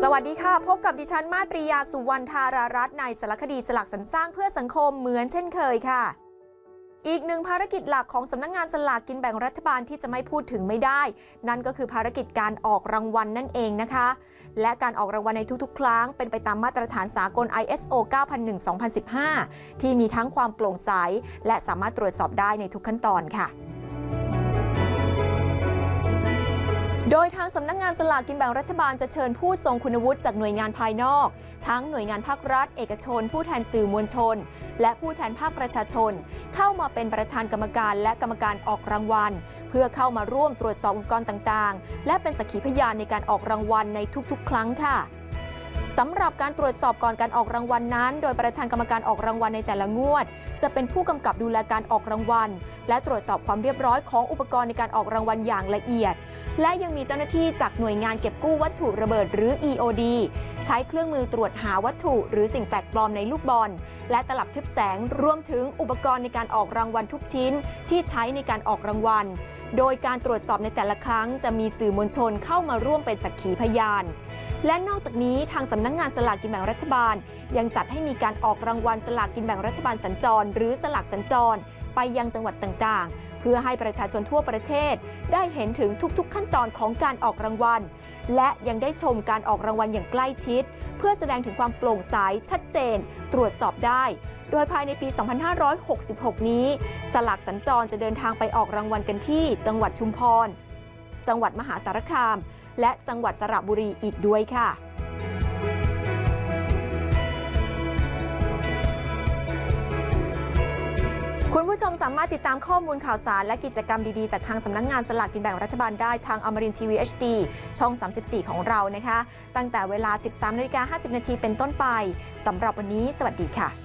สวัสดีค่ะ พบกับดิฉันมาตรียาสุวรรณธารารัตน์ในสารคดีสลักสรรสร้างเพื่อสังคมเหมือนเช่นเคยค่ะ อีกหนึ่งภารกิจหลักของสำนักงงานสลากกินแบ่งรัฐบาลที่จะไม่พูดถึงไม่ได้ นั่นก็คือภารกิจการออกรางวัลนั่นเองนะคะ และการออกรางวัลในทุกๆ ครั้ง เป็นไปตามมาตรฐานสากล ISO 9001-2015 ที่มีทั้งความโปร่งใส และสามารถตรวจสอบได้ในทุกขั้นตอนค่ะ โดยทางสำนักงงานสลากกินแบ่งรัฐบาลจะเชิญผู้ทรงคุณวุฒิจากหน่วยงานภายนอก ทั้งหน่วยงานภาครัฐ เอกชน ผู้แทนสื่อมวลชน และผู้แทนภาคประชาชน เข้ามาเป็นประธานกรรมการและกรรมการออกรางวัล เพื่อเข้ามาร่วมตรวจสอบองค์กรต่างๆ และเป็นสักขีพยานในการออกรางวัลในทุกๆ ครั้งค่ะ สำหรับการตรวจสอบก่อนการออกรางวัลนั้น โดยประธานกรรมการออกรางวัลในแต่ละงวด จะเป็นผู้กำกับดูแลการออกรางวัล และตรวจสอบความเรียบร้อยของอุปกรณ์ในการออกรางวัลอย่างละเอียด และยังมีเจ้าหน้าที่จากหน่วยงานเก็บกู้วัตถุระเบิดหรือ EOD ใช้เครื่องมือตรวจหาวัตถุ หรือสิ่งแปลกปลอมในลูกบอล และตลับทึบแสงรวมถึงอุปกรณ์ในการออกรางวัลทุกชิ้น ที่ใช้ในการออกรางวัล โดยการตรวจสอบในแต่ละครั้ง จะมีสื่อมวลชนเข้ามาร่วมเป็นสักขีพยาน และนอกจากนี้ทางสำนักงงานสลากกินแบ่งรัฐบาล ยังจัดให้มีการออกรางวัลสลากกินแบ่งรัฐบาลสัญจร หรือสลากสัญจร ไปยังจังหวัดต่างๆ เพื่อให้ประชาชนทั่วประเทศ ได้เห็นถึงทุกๆขั้นตอนของการออกรางวัล และยังได้ชมการออกรางวัลอย่างใกล้ชิด เพื่อแสดงถึงความโปร่งใสชัดเจน ตรวจสอบได้ โดยภายในปี 2566 นี้ สลากสัญจรจะเดินทางไปออกรางวัลกันที่ จังหวัดชุมพร จังหวัดมหาสารคาม และจังหวัดสระบุรีอีกด้วยค่ะคุณผู้ชมสามารถติดตามข้อมูลข่าวสารและกิจกรรมดี ๆ จากทางสำนักงงานสลากกินแบ่งรัฐบาลได้ทางอมรินทีวี HD ช่อง 34 ของเรานะคะ ตั้งแต่เวลา 13นาฬิกา50 นาทีเป็นต้นไปสำหรับวันนี้ สวัสดีค่ะ